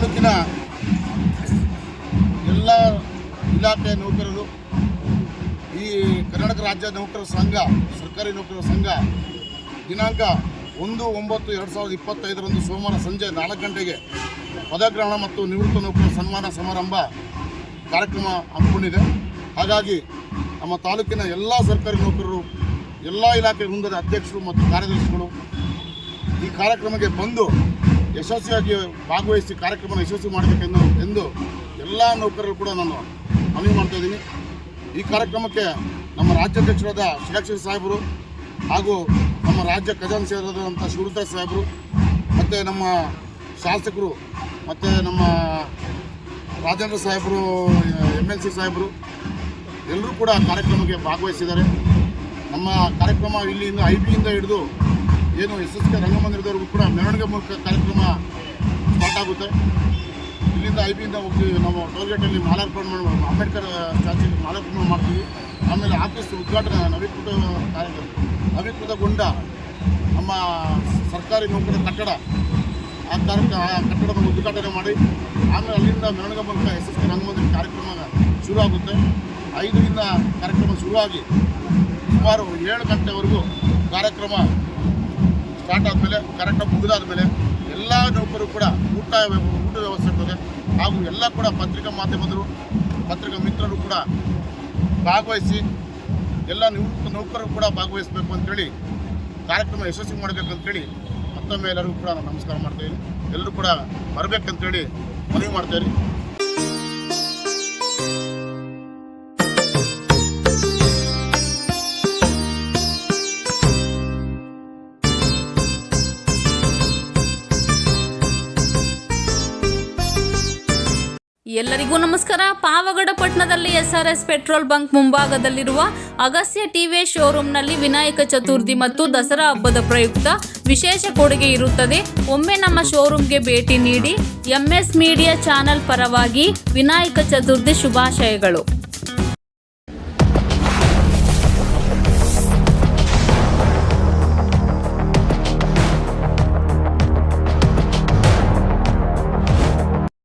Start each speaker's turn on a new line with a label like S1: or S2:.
S1: ತಾಲೂಕಿನ ಎಲ್ಲ ಇಲಾಖೆ ನೌಕರರು, ಈ ಕರ್ನಾಟಕ ರಾಜ್ಯ ನೌಕರರ ಸಂಘ, ಸರ್ಕಾರಿ ನೌಕರರ ಸಂಘ, ದಿನಾಂಕ ಒಂದು ಒಂಬತ್ತು ಎರಡು ಸಾವಿರದ ಇಪ್ಪತ್ತೈದರಂದು ಸೋಮವಾರ ಸಂಜೆ ನಾಲ್ಕು ಗಂಟೆಗೆ ಪದಗ್ರಹಣ ಮತ್ತು ನಿವೃತ್ತ ನೌಕರರ ಸನ್ಮಾನ ಸಮಾರಂಭ ಕಾರ್ಯಕ್ರಮ ಹಮ್ಮಿಕೊಂಡಿದೆ. ಹಾಗಾಗಿ ನಮ್ಮ ತಾಲೂಕಿನ ಎಲ್ಲ ಸರ್ಕಾರಿ ನೌಕರರು, ಎಲ್ಲ ಇಲಾಖೆ ವೃಂದದ ಅಧ್ಯಕ್ಷರು ಮತ್ತು ಕಾರ್ಯದರ್ಶಿಗಳು ಈ ಕಾರ್ಯಕ್ರಮಕ್ಕೆ ಬಂದು ಯಶಸ್ವಿಯಾಗಿ ಭಾಗವಹಿಸಿ ಕಾರ್ಯಕ್ರಮ ಯಶಸ್ವಿ ಮಾಡಬೇಕೆಂದು ಎಂದು ಎಲ್ಲ ನೌಕರರು ಕೂಡ ನಾನು ಮನವಿ ಮಾಡ್ತಾ ಇದ್ದೀನಿ. ಈ ಕಾರ್ಯಕ್ರಮಕ್ಕೆ ನಮ್ಮ ರಾಜ್ಯಾಧ್ಯಕ್ಷರಾದ ಷಡಕ್ಷರ ಸಾಹೇಬರು ಹಾಗೂ ನಮ್ಮ ರಾಜ್ಯ ಖಜಾನ್ಸಿಯರಾದಂಥ ಶಿವರುದ್ರ ಸಾಹೇಬರು, ಮತ್ತು ನಮ್ಮ ಶಾಸಕರು, ಮತ್ತು ನಮ್ಮ ರಾಜೇಂದ್ರ ಸಾಹೇಬರು ಎಂ ಎಲ್ ಸಿ ಸಾಹೇಬರು, ಎಲ್ಲರೂ ಕೂಡ ಕಾರ್ಯಕ್ರಮಕ್ಕೆ ಭಾಗವಹಿಸಿದ್ದಾರೆ. ನಮ್ಮ ಕಾರ್ಯಕ್ರಮ ಇಲ್ಲಿಂದ ಐ ಬಿಯಿಂದ ಹಿಡಿದು ಏನು ಎಸ್ ಎಸ್ ಕೆ ರಂಗಮಂದಿರದವರೆಗೂ ಕೂಡ ಮೆರವಣಿಗೆ ಮೂಲಕ ಕಾರ್ಯಕ್ರಮ ಸ್ಟಾರ್ಟ್ ಆಗುತ್ತೆ. ಇಲ್ಲಿಂದ ಐ ಬಿಯಿಂದ ಹೋಗ್ತೀವಿ ನಾವು ಟೋಲ್ಗೇಟಲ್ಲಿ ಮಾಲಾರ್ಪಣೆ ಮಾಡಿ ಅಂಬೇಡ್ಕರ್ ಸ್ಟ್ಯಾಚ್ಯೂಗೆ ಮಾಲಾರ್ಪಣೆ ಮಾಡ್ತೀವಿ. ಆಮೇಲೆ ಆಫೀಸ್ ಉದ್ಘಾಟನೆ ನವೀಕೃತ ಕಾರ್ಯ ನವೀಕೃತಗೊಂಡ ನಮ್ಮ ಸರ್ಕಾರಿ ನೌಕರ ಕಟ್ಟಡ. ಆ ಕಾರ್ಯಕ್ರಮ ಆ ಕಟ್ಟಡದ ಉದ್ಘಾಟನೆ ಮಾಡಿ, ಆಮೇಲೆ ಅಲ್ಲಿಂದ ಮೆರವಣಿಗೆ ಮೂಲಕ ಎಸ್ ಎಸ್ ಕೆ ರಂಗಮಂದಿರ ಕಾರ್ಯಕ್ರಮ ಶುರು ಆಗುತ್ತೆ ಐದರಿಂದ ಕಾರ್ಯಕ್ರಮ ಶುರುವಾಗಿ ಸುಮಾರು ಏಳು ಗಂಟೆವರೆಗೂ ಕಾರ್ಯಕ್ರಮ ಸ್ಟಾರ್ಟ್ ಆದಮೇಲೆ ಮುಗಿದಾದ ಮೇಲೆ ಎಲ್ಲ ನೌಕರರು ಕೂಡ ಊಟ ಊಟ ವ್ಯವಸ್ಥೆ ಇರ್ತದೆ. ಹಾಗೂ ಎಲ್ಲ ಕೂಡ ಪತ್ರಿಕಾ ಮಾಧ್ಯಮದರು ಪತ್ರಿಕಾ ಮಿತ್ರರು ಕೂಡ ಭಾಗವಹಿಸಿ ಎಲ್ಲ ನಿವೃತ್ತ ನೌಕರರು ಕೂಡ ಭಾಗವಹಿಸಬೇಕು ಅಂತೇಳಿ ಕಾರ್ಯಕ್ರಮ ಯಶಸ್ವಿ ಮಾಡಬೇಕು ಅಂತೇಳಿ ಮತ್ತೊಮ್ಮೆ ಎಲ್ಲರಿಗೂ ಕೂಡ ನಾನು ನಮಸ್ಕಾರ ಮಾಡ್ತಾಯಿದ್ದೀನಿ ಎಲ್ಲರೂ ಕೂಡ ಬರಬೇಕಂತೇಳಿ ಮನವಿ ಮಾಡ್ತಾಯಿದ್ದೀನಿ
S2: ಎಲ್ಲರಿಗೂ ನಮಸ್ಕಾರ. ಪಾವಗಡ ಪಟ್ಟಣದಲ್ಲಿ S R S petrol bunk ಮುಂಭಾಗದಲ್ಲಿರುವ ಅಗಸ್ಯ TV ಶೋರೂಮ್ನಲ್ಲಿ ವಿನಾಯಕ ಚತುರ್ಥಿ ಮತ್ತು ದಸರಾ ಹಬ್ಬದ ಪ್ರಯುಕ್ತ ವಿಶೇಷ ಕೊಡುಗೆ ಇರುತ್ತದೆ. ಒಮ್ಮೆ ನಮ್ಮ ಶೋರೂಮ್ಗೆ ಭೇಟಿ ನೀಡಿ, ಎಂಎಸ್ ಮೀಡಿಯಾ ಚಾನೆಲ್ ಪರವಾಗಿ ವಿನಾಯಕ ಚತುರ್ಥಿ ಶುಭಾಶಯಗಳು.